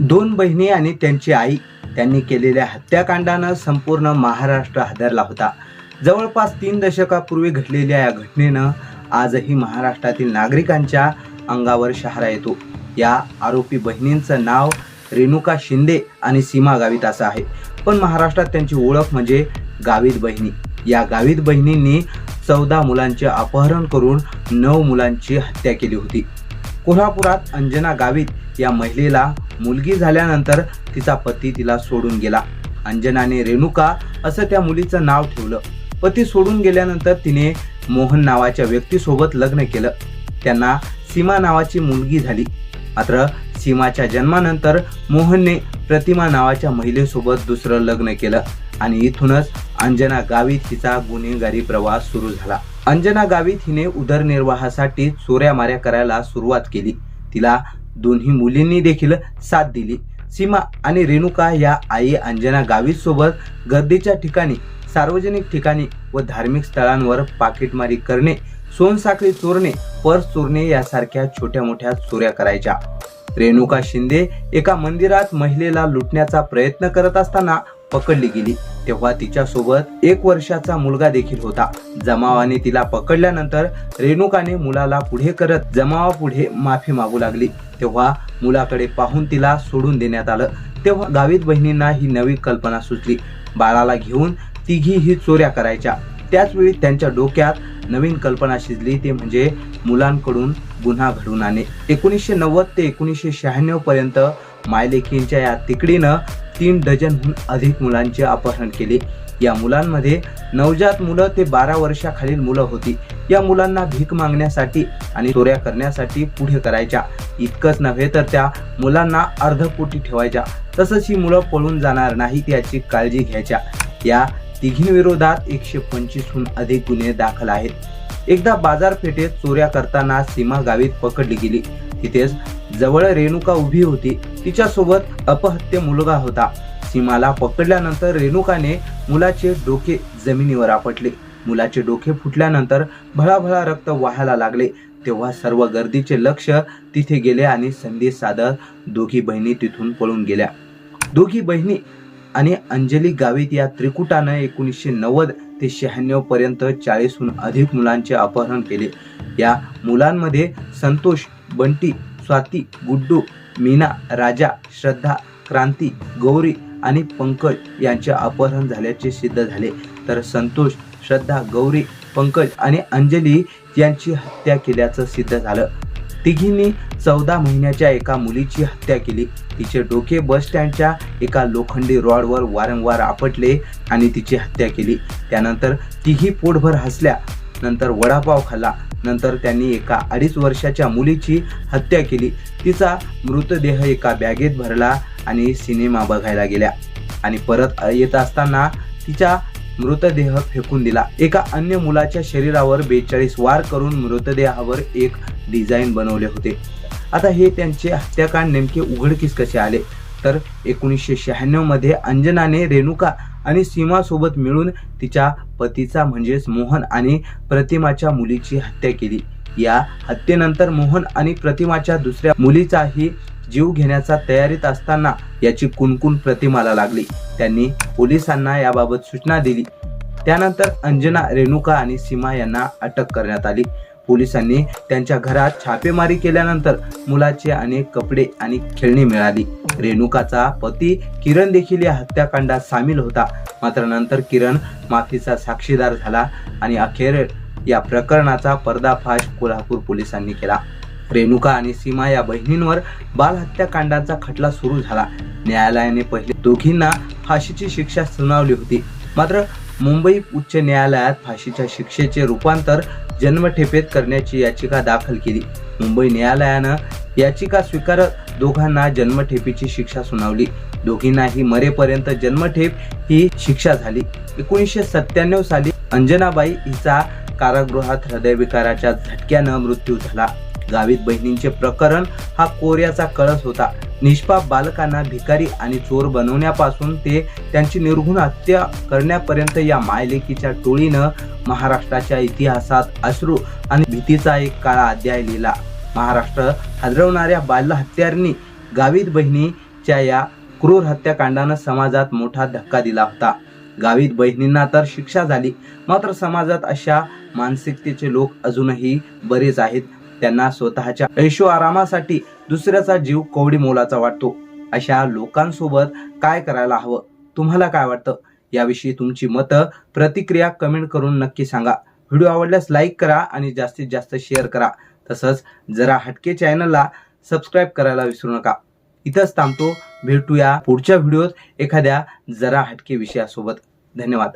दोन बहिणी आणि त्यांची आई त्यांनी केलेल्या हत्याकांडानं संपूर्ण महाराष्ट्र हादरला होता. जवळपास तीन दशकापूर्वी घडलेल्या या घटनेनं आजही महाराष्ट्रातील नागरिकांच्या अंगावर शहारा येतो. या आरोपी बहिणींचं नाव रेणुका शिंदे आणि सीमा गावित असं आहे. पण महाराष्ट्रात त्यांची ओळख म्हणजे गावित बहिणी. या गावित बहिणींनी चौदा मुलांचे अपहरण करून नऊ मुलांची हत्या केली होती. कोल्हापुरात अंजना गावित या महिलेला मुलगी झाल्यानंतर तिचा पती तिला सोडून गेला. अंजनाने रेणुका असं त्या मुलीचं नाव ठेवलं. पती सोडून गेल्यानंतर तिने मोहन नावाच्या व्यक्तीसोबत लग्न केलं. त्यांना सीमा नावाची मुलगी झाली. मात्र सीमाच्या जन्मानंतर मोहनने प्रतिमा नावाच्या महिलेसोबत दुसरं लग्न केलं आणि इथूनच अंजना गावित हिचा गुन्हेगारी प्रवास सुरू झाला. अंजना गावित हिने उदरनिर्वाहासाठी चोऱ्या माऱ्या करायला सुरुवात केली. तिला दोन्ही मुलींनी देखील साथ दिली. सीमा आणि रेणुका या आई अंजना गावित सोबत गर्दीच्या ठिकाणी सार्वजनिक ठिकाणी व धार्मिक स्थळांवर पाकिटमारी करणे सोनसाखळी चोरणे पर्स चोरणे यासारख्या छोट्या मोठ्या चोऱ्या करायच्या. रेणुका शिंदे एका मंदिरात महिलेला लुटण्याचा प्रयत्न करत असताना पकडली गेली. तेव्हा तिच्यासोबत एक वर्षाचा मुलगा देखील होता. जमावाने तिला पकडल्यानंतर रेणुकाने मुलाला पुढे करत जमावापुढे माफी मागू लागली. तेव्हा मुलाकडे पाहून तिला सोडून देण्यात आलं. तेव्हा गावित बहिणींना ही नवी कल्पना सुचली. बाळाला घेऊन तिघी ही चोऱ्या करायच्या. त्याचवेळी त्यांच्या डोक्यात नवीन कल्पना शिजली. ते म्हणजे मुलांकडून गुन्हा घडून आणणे एकोणीसशे नव्वद ते एकोणीसशे शहाण्णव पर्यंत मायलेकींच्या या तिकडीनं तीन डझनहून अधिक मुलांचे अपहरण केले. या मुलांमध्ये नवजात मुलं ते बारा वर्षाखालील मुलं होती. या मुलांना भीक मागण्यासाठी आणि चोऱ्या करण्यासाठी पुढे करायच्या. इतकंच नव्हे तर त्या मुलांना अर्धपोटी ठेवायच्या. तसंच ही मुलं पळून जाणार नाहीत याची काळजी घ्यायच्या. या तिघींविरोधात एकशे पंचवीसहून अधिक गुन्हे दाखल आहेत. एकदा बाजारपेठेत चोऱ्या करताना सीमा गावीत पकडली गेली. तिथेच जवळ रेणुका उभी होती. तिच्यासोबत अपहत्य मुलगा होता. सीमाला पकडल्यानंतर रेणुकाने मुलाचे डोके जमिनीवर आपटले. मुलाचे डोके फुटल्यानंतर भळाभळा रक्त वाहायला लागले. तेव्हा सर्व गर्दीचे लक्ष तिथे गेले आणि संदेश साधत दोघी बहिणी तिथून पळून गेल्या. दोघी बहिणी आणि अंजली गावित या त्रिकुटानं एकोणीसशे नव्वद ते शहाण्णव पर्यंत चाळीसहून अधिक मुलांचे अपहरण केले. या मुलांमध्ये संतोष बंटी स्वाती गुड्डू मीना राजा श्रद्धा क्रांती गौरी आणि पंकज यांचे अपहरण झाल्याचे सिद्ध झाले. तर संतोष श्रद्धा गौरी पंकज आणि अंजली यांची हत्या केल्याचं सिद्ध झालं. तिघींनी चौदा महिन्याच्या एका मुलीची हत्या केली. तिचे डोके बस स्टँडच्या एका लोखंडी रॉडवर वारंवार आपटले आणि तिची हत्या केली. त्यानंतर तिघी पोटभर हसल्या. नंतर वडापाव खाल्ला. नंतर त्यांनी एका अडीच वर्षाच्या मुलीची हत्या केली. तिचा मृतदेह एका बॅगेत भरला आणि सिनेमा बघायला गेल्या. आणि परत येत असताना तिचा मृतदेह फेकून दिला. एका अन्य मुलाच्या शरीरावर बेचाळीस वार करून मृतदेहावर एक डिझाईन बनवले होते. आता हे त्यांचे हत्याकांड नेमके उघडकीस कसे आले? तर एकोणीसशे शहाण्णवमध्ये अंजनाने रेणुका आणि सीमासोबत मिळून तिच्या पतीचा म्हणजेच मोहन आणि प्रतिमाच्या मुलीची हत्या केली. या हत्येनंतर मोहन आणि प्रतिमाच्या दुसऱ्या मुलीचाही जीव घेण्याचा तयारीत असताना याची कुणकुण प्रतिमाला लागली. त्यांनी पोलिसांना याबाबत सूचना दिली. त्यानंतर अंजना रेणुका आणि सीमा यांना अटक करण्यात आली. पोलिसांनी त्यांच्या घरात छापेमारी केल्यानंतर मुलाचे अनेक कपडे आणि खेळणी मिळाली. रेणुकाचा पती किरण देखील या हत्याकांडात सामील होता. मात्र नंतर किरण माफीचा साक्षीदार झाला आणि अखेर या प्रकरणाचा पर्दाफाश कोल्हापूर पोलिसांनी केला. रेणुका आणि सीमा या बहिणींवर बालहत्याकांडाचा खटला सुरू झाला. न्यायालयाने पहिले दोघींना फाशीची शिक्षा सुनावली होती. मात्र मुंबई उच्च न्यायालयात फाशीच्या शिक्षेचे रूपांतर जन्मठेपेत करण्याची याचिका दाखल केली. मुंबई न्यायालयानं याचिका स्वीकारत दोघांना जन्मठेपेची शिक्षा सुनावली. दोघींनाही मरेपर्यंत जन्मठेप ही शिक्षा झाली. एकोणीसशे सत्त्याण्णव साली अंजनाबाई हिचा कारागृहात हृदयविकाराच्या झटक्यानं मृत्यू झाला. गावित बहिणींचे प्रकरण हा कोऱ्याचा कळस होता. निष्पाप बालकांना भिकारी आणि चोर बनवण्यापासून ते त्यांची निर्घुण हत्या करण्यापर्यंत या मायलेकीच्या टोळीनं महाराष्ट्राच्या इतिहासात अश्रू आणि भीतीचा एक काळा अध्याय लिहिला. महाराष्ट्र हादरवणाऱ्या बालहत्यारनी गावित बहिणीच्या या क्रूर हत्याकांडानं समाजात मोठा धक्का दिला होता. गावीत बहिणींना तर शिक्षा झाली मात्र समाजात अशा मानसिकतेचे लोक अजूनही बरेच आहेत. त्यांना स्वतःच्या ऐशो आरामासाठी दुसऱ्याचा जीव कवडी मोलाचा वाटतो. अशा लोकांसोबत काय करायला हवं? तुम्हाला काय वाटतं? याविषयी तुमची मतं प्रतिक्रिया कमेंट करून नक्की सांगा. व्हिडिओ आवडल्यास लाईक करा आणि जास्तीत जास्त शेअर करा. तसंच जरा हटके चॅनलला सबस्क्राईब करायला विसरू नका. इथंच थांबतो. भेटूया पुढच्या व्हिडिओत एखाद्या जरा हटके विषयासोबत. धन्यवाद.